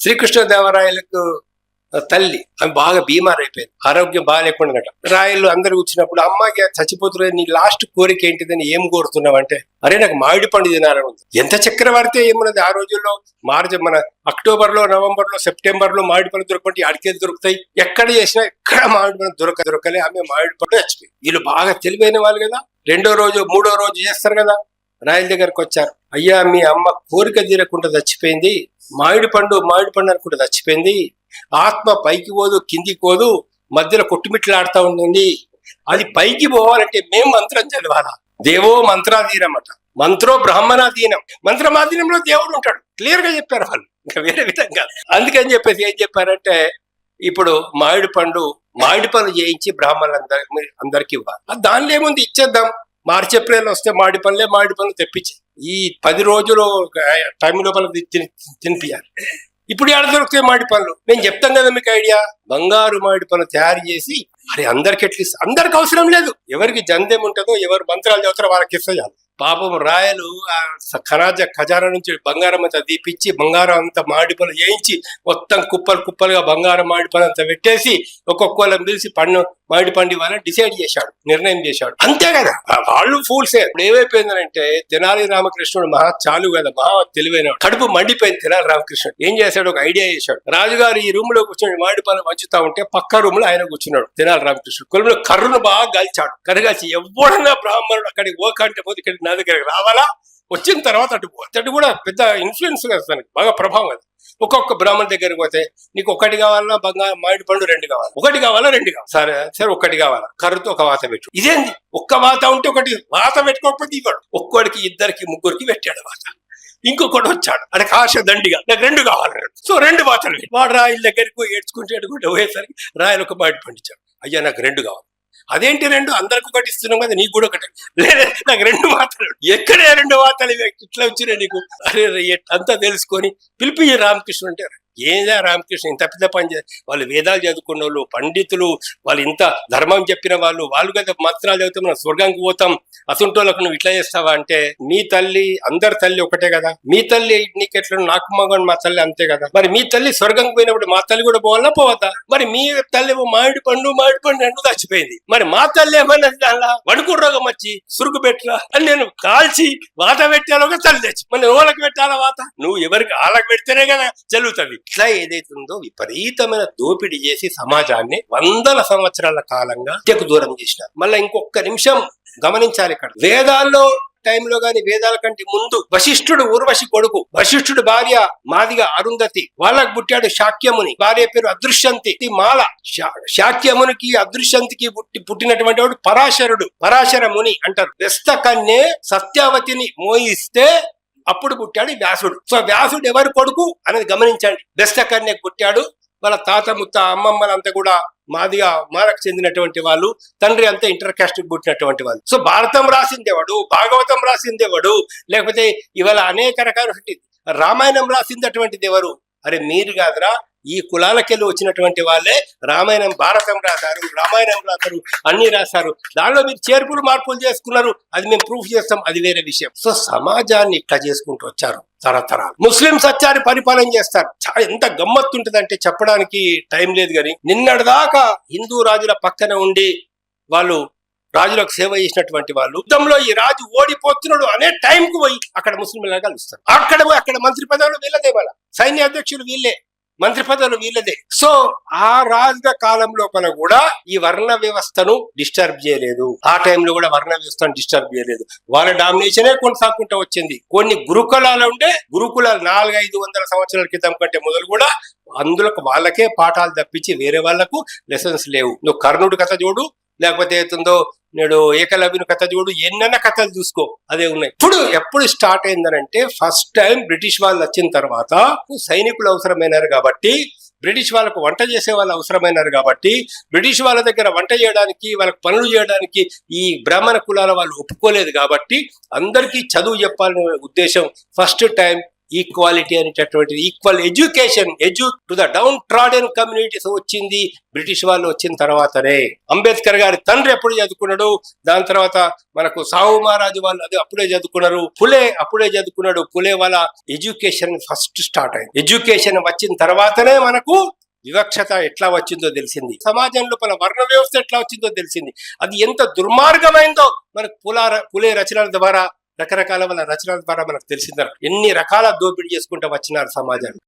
శ్రీకృష్ణదేవరాయలకు తల్లి ఆమె బాగా బీమార్ అయిపోయింది ఆరోగ్యం బాగా లేకుండా రాయలు అందరు వచ్చినప్పుడు అమ్మాయి చచ్చిపోతున్నారు నీ లాస్ట్ కోరిక ఏంటిదని ఏం కోరుతున్నావు? అంటే అరే నాకు మామిడి పండు తినాలని ఉంది. ఎంత చక్రవర్తి పడితే ఏమున్నది? ఆ రోజుల్లో మార్చ్ మన అక్టోబర్లో నవంబర్లో సెప్టెంబర్లో మామిడి పండు దొరకండి అడికేది దొరుకుతాయి? ఎక్కడ చేసినా ఎక్కడ మామిడి పండు దొరక దొరకలే. ఆమె మామిడి పండు చచ్చిపోయి వీళ్ళు బాగా తెలివైన వాళ్ళు కదా. రెండో రోజు మూడో రోజు చేస్తారు కదా. రాయల దగ్గరకు వచ్చారు. అయ్యా మీ అమ్మ కోరిక తీరకుండా చచ్చిపోయింది. మామిడి పండు మామిడి పండు అనుకుంటే చచ్చిపోయింది. ఆత్మ పైకి పోదు కిందికి పోదు మధ్యలో కొట్టుమిట్లాడుతూ ఉంటుంది. అది పైకి పోవాలంటే మేము మంత్రం చదవాలా? దేవో మంత్రాధీనం అంట మంత్రో బ్రాహ్మణాధీనం. మంత్రమాధీనంలో దేవుడు ఉంటాడు. క్లియర్గా చెప్పారు వాళ్ళు. ఇంకా వేరే విధంగా. అందుకని చెప్పేసి ఏం చెప్పారంటే ఇప్పుడు మామిడి పండు మామిడి పనులు చేయించి బ్రాహ్మణులందరి అందరికి ఇవ్వాలి. దానిలో ఏముంది? ఇచ్చేద్దాం. మార్చి ఏప్రిల్ వస్తే మామిడి పనులే మామిడి పనులు తెప్పించి. ఈ పది రోజులు టైం లోపల తినిపించాలి ఇప్పుడు ఎక్కడ దొరుకుతాయి మామిడి పనులు నేను చెప్తాను కదా మీకు ఐడియా. బంగారు మామిడి పనులు తయారు చేసి అరే అందరికి ఎట్లా అందరికి అవసరం లేదు. ఎవరికి జందేం ఉంటుందో ఎవరు మంత్రాలు చదువుతారో వాళ్ళకి ఇస్తే చాలు పాపం రాయలు ఆ ఖరాజ ఖజానా నుంచి బంగారం అంతా తీపిచ్చి బంగారం అంతా మామిడి పనులు చేయించి మొత్తం కుప్పలు కుప్పలుగా బంగారం మామిడి పనులు అంతా పెట్టేసి ఒక్కొక్కళ్ళని పిలిచి పండు మామిడి పండు ఇవ్వాలని డిసైడ్ చేశాడు నిర్ణయం చేశాడు. అంతే కదా! వాళ్ళు ఫూల్సే ఇప్పుడు ఏమైపోయిందంటే తెనాలి రామకృష్ణుడు మహా చాలు కదా మహా తెలివైన కడుపు మండిపోయింది తెనాలి రామకృష్ణుడు. ఏం చేశాడు? ఒక ఐడియా చేశాడు. రాజుగారు ఈ రూమ్లో కూర్చొని మామిడి పనులు వంచుతా ఉంటే పక్క రూమ్లో ఆయన కూర్చున్నాడు తెనాలి రామకృష్ణుడు. కొలుములో కర్రును బాగా గల్చాడు. కరగాల్చి ఎవడన్నా బ్రాహ్మణుడు అక్కడికి ఓకంటే పోతే ఇక్కడ నా దగ్గరికి రావాలా? వచ్చిన తర్వాత అటు అతడు కూడా పెద్ద ఇన్ఫ్లుయెన్స్ కదా దానికి బాగా ప్రభావం అది. ఒక్కొక్క బ్రాహ్మణ దగ్గరికి పోతే నీకు ఒకటి కావాలన్నా బంగారు మామిడి పండు రెండు కావాలి. ఒకటి కావాలా రెండు కావాలి? సరే సరే ఒకటి కావాలా? కర్రతో ఒక వాత పెట్టు. ఇదేంది? ఒక్క వాత ఉంటే ఒకటి వాత పెట్టుకోకపోతే ఇవ్వడు. ఒక్కడికి ఇద్దరికి ముగ్గురికి పెట్టాడు వాత. ఇంకొకటి వచ్చాడు. అది కాశ దండిగా. నాకు రెండు కావాలి సో రెండు వాతలు వాడు రాయల దగ్గరికి పోయి ఏడ్చుకుంటే ఏడుకుంటే పోయేసరికి రాయలు ఒక మామిడి పండించాడు అయ్యా నాకు రెండు కావాలి. అదేంటి రెండు? అందరికి ఒకటి ఇస్తున్నాం కదా నీకు కూడా ఒకటి. లేదా నాకు రెండు వార్తలు ఎక్కడే రెండు వార్తలు ఇట్లా వచ్చినాయి నీకు? అరే అంతా తెలుసుకొని పిలిపి రామకృష్ణ అంటే ఏదా రామకృష్ణ ఇంత పెద్ద పని వాళ్ళు వేదాలు చదువుకున్న వాళ్ళు పండితులు వాళ్ళు ఇంత ధర్మం చెప్పిన వాళ్ళు వాళ్ళు కదా మంత్రాలు చదివితే మనం స్వర్గానికి పోతాం. అసంటోళ్ళకు నువ్వు ఇట్లా చేస్తావా అంటే మీ తల్లి అందరి తల్లి ఒకటే కదా. మీ తల్లి నీకెట్లా నాకు మగన్ మా తల్లి అంతే కదా. మరి మీ తల్లి స్వర్గంకి పోయినప్పుడు మా తల్లి కూడా పోవాలా పోవద్దా మరి మీ తల్లి మామిడి పండు మామిడి పండు రెండు చచ్చిపోయింది మరి మా తల్లి ఏమన్నా దానిలా? వణుకు రోగం వచ్చి సురుకు పెట్టరా అని నేను కాల్చి వాత పెట్టాలో తల్లి తెచ్చి. మరి ఓళ్ళకి పెట్టాలా నువ్వు ఎవరికి వాళ్ళకి పెడితేనే కదా చదువుతుంది ఇట్లా ఏదైతుందో విపరీతమైన దోపిడీ చేసి సమాజాన్ని వందల సంవత్సరాల కాలంగా తెకు దూరం చేసినారు మళ్ళీ ఇంకొక నిమిషం గమనించాలి ఇక్కడ. వేదాల్లో టైంలో గాని వేదాల కంటే ముందు వశిష్ఠుడు ఊర్వశి కొడుకు వశిష్ఠుడు భార్య మాదిగా అరుంధతి వాళ్ళకు పుట్టాడు శాక్యముని. భార్య పేరు అదృశ్యంతి. మాల శా- శాక్యమునికి అదృశ్యంతికి పుట్టి పుట్టినటువంటి వాడు పరాశరుడు పరాశర ముని అంటారు. వ్యస్త కన్నే సత్యావతిని మోయిస్తే అప్పుడు పుట్టాడు వ్యాసుడు. సో వ్యాసుడు ఎవరు కొడుకు అనేది గమనించండి. వ్యస్త కన్య పుట్టాడు. వాళ్ళ తాత ముత్త అమ్మమ్మలంతా కూడా మాదిగా మారకు చెందినటువంటి వాళ్ళు. తండ్రి అంతా ఇంటర్ కాస్ట్ పుట్టినటువంటి వాళ్ళు. సో భారతం రాసిందేవాడు భాగవతం రాసిందేవాడు లేకపోతే ఇవాళ అనేక రకాల రామాయణం రాసిందటువంటిది ఎవరు అరే మీరు కాదురా ఈ కులాలకెళ్ళి వచ్చినటువంటి వాళ్ళే రామాయణం భారతం రాశారు రామాయణం రాశారు అన్ని రాశారు. దానిలో మీరు చేర్పులు మార్పులు చేసుకున్నారు. అది మేము ప్రూఫ్ చేస్తాం. అది వేరే విషయం. సో సమాజాన్ని ఇట్లా చేసుకుంటూ వచ్చారు తరతరాలు. ముస్లింస్ సత్యాన్ని పరిపాలన చేస్తారు. చాలా ఎంత గమ్మత్తుంటదంటే చెప్పడానికి టైం లేదు కానీ నిన్నటిదాకా హిందూ రాజుల పక్కన ఉండి వాళ్ళు రాజులకు సేవ చేసినటువంటి వాళ్ళు యుద్ధంలో ఈ రాజు ఓడిపోతున్నాడు అనే టైంకు పోయి అక్కడ ముస్లింలను కలుస్తారు. అక్కడ పోయి అక్కడ మంత్రి పదవులు వీళ్ళదే వాళ్ళ సైన్య అధ్యక్షులు వీళ్ళే. మంత్రి పదవులు వీళ్ళదే. సో ఆ రాజుల కాలం లోపల కూడా ఈ వర్ణ వ్యవస్థను డిస్టర్బ్ చేయలేదు. ఆ టైంలో కూడా వర్ణ వ్యవస్థను డిస్టర్బ్ చేయలేదు. వాళ్ళ డామినేషనే కొనసాగుకుంటూ వచ్చింది. కొన్ని గురుకులాలు ఉంటే గురుకులాలు నాలుగైదు వందల సంవత్సరాల క్రితం కంటే మొదలు కూడా అందులో వాళ్ళకే పాఠాలు తప్పించి వేరే వాళ్ళకు లెసన్స్ లేవు. నువ్వు కర్ణుడి కథ చూడు లేకపోతే ఏతుందో నేడు ఏకలవ్యుని కథ చూడు ఎన్నెన్న కథలు చూసుకో. అదే ఉన్నాయి. ఇప్పుడు ఎప్పుడు స్టార్ట్ అయిందనంటే ఫస్ట్ టైం బ్రిటిష్ వాళ్ళు వచ్చిన తర్వాత సైనికులు అవసరమైనారు కాబట్టి బ్రిటిష్ వాళ్ళకు వంట చేసే వాళ్ళు అవసరమైనారు కాబట్టి బ్రిటిష్ వాళ్ళ దగ్గర వంట చేయడానికి వాళ్ళకి పనులు చేయడానికి ఈ బ్రాహ్మణ కులాల వాళ్ళు ఒప్పుకోలేదు కాబట్టి అందరికీ చదువు చెప్పాలనే ఉద్దేశం ఫస్ట్ టైం ఈక్వాలిటీ అనేటటువంటి equal education edu to the downtrodden communities వచ్చింది బ్రిటిష్ వాళ్ళు వచ్చిన తర్వాతనే. అంబేద్కర్ గారి తండ్రి ఎప్పుడు చదువుకున్నాడు దాని తర్వాత మనకు సాహు మహారాజు వాళ్ళు అది అప్పుడే చదువుకున్నారు పులే అప్పుడే చదువుకున్నాడు పులే వాళ్ళ ఎడ్యుకేషన్ ఫస్ట్ స్టార్ట్ అయింది. ఎడ్యుకేషన్ వచ్చిన తర్వాతనే మనకు వివక్షత ఎట్లా వచ్చిందో తెలిసింది. సమాజం లోపల వర్ణ వ్యవస్థ ఎట్లా వచ్చిందో తెలిసింది. అది ఎంత దుర్మార్గమైందో మనకు పులార పులే రచనల ద్వారా రకరకాల వాళ్ళ రచనల ద్వారా మనకు తెలిసిందారు ఎన్ని రకాల దోపిడీ చేసుకుంటూ వచ్చినారు సమాజాన్ని